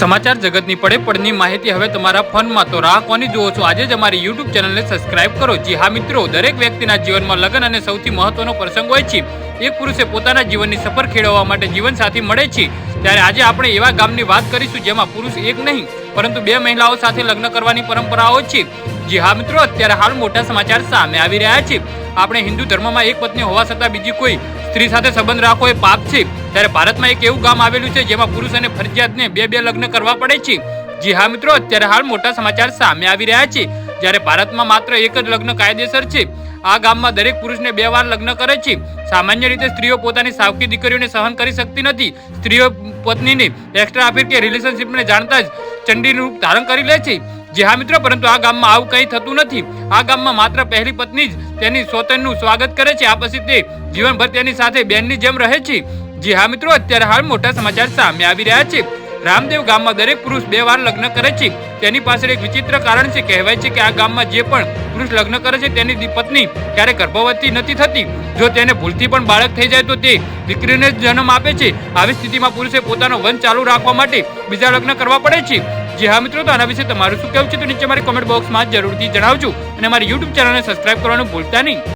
સમાચાર જગતની પડે પડની માહિતી હવે તમારા ફોનમાં. તો રાહ કોની જુઓ છો? આજે જ અમારી યુટ્યુબ ચેનલને સબસ્ક્રાઇબ કરો. જી હા, મિત્રો, દરેક વ્યક્તિના જીવનમાં લગ્ન અને સૌથી મહત્વનો પ્રસંગ હોય છે. એક પુરુષે પોતાના જીવનની સફર ખેડવવા માટે જીવનસાથી મળે છે. ત્યારે આજે આપણે એવા ગામની વાત કરીશું જેમાં પુરુષ એક નહીં, પરંતુ બે મહિલાઓ સાથે લગ્ન કરવાની પરંપરાઓ છે. જી હા મિત્રો, અત્યારે હાલ મોટા સમાચાર સામે આવી રહ્યા છે. આપણે હિન્દુ ધર્મમાં એક પત્ની હોવા છતાં બીજી કોઈ સ્ત્રી સાથે સંબંધ રાખવો એ પાપ છે. ત્યારે ભારતમાં એક એવું ગામ આવેલું છે જેમાં પુરુષ અને ફરજિયાતને બે બે લગ્ન કરવા પડે છે. જી હા મિત્રો, અત્યારે હાલ મોટા સમાચાર સામે આવી રહ્યા છે. જ્યારે ભારતમાં માત્ર એક જ લગ્ન કાયદેસર છે, આ ગામમાં દરેક પુરુષને બે વાર લગ્ન કરે છે. સામાન્ય રીતે સ્ત્રીઓ પોતાની સાવકી દીકરીઓને સહન કરી શકતી નથી. સ્ત્રીઓ પત્નીને એક્સ્ટ્રા અફેર કે રિલેશનશિપને જાણતા જ ચંડીનું રૂપ ધારણ કરી લે છે. જી હા મિત્રો, પરંતુ આ ગામમાં આવું કંઈ થતું નથી. આ ગામમાં માત્ર પહેલી પત્ની જ તેની સ્વતંત્રનું સ્વાગત કરે છે. આ પછી તે જીવનભર તેની સાથે બેનની જેમ રહે છે. જી હા મિત્રો, અત્યારે હાલ મોટા સમાચાર સામે આવી રહ્યા છે. રામદેવ ગામમાં દરેક પુરુષ બે વાર લગ્ન કરે છે. તેની પાછળ એક વિચિત્ર કારણ છે. કહેવાય છે કે આ ગામમાં જે પણ પુરુષ લગ્ન કરે છે, તેની પત્ની ક્યારે ગર્ભવતી નથી થતી. જો તેને ભૂલથી પણ બાળક થઈ જાય તો તે દીકરીને જ જન્મ આપે છે. આવી સ્થિતિમાં પુરુષે પોતાનો વંશ ચાલુ રાખવા માટે બીજા લગ્ન કરવા પડે છે. જે હા મિત્રો, તો આના વિશે તમારું શું કહેવું છે? તો નીચે મારી કોમેન્ટ બોક્સમાં જરૂરથી જણાવજો. અને મારી યુટ્યુબ ચેનલને સબસ્ક્રાઇબ કરવાનું ભૂલતા નહીં.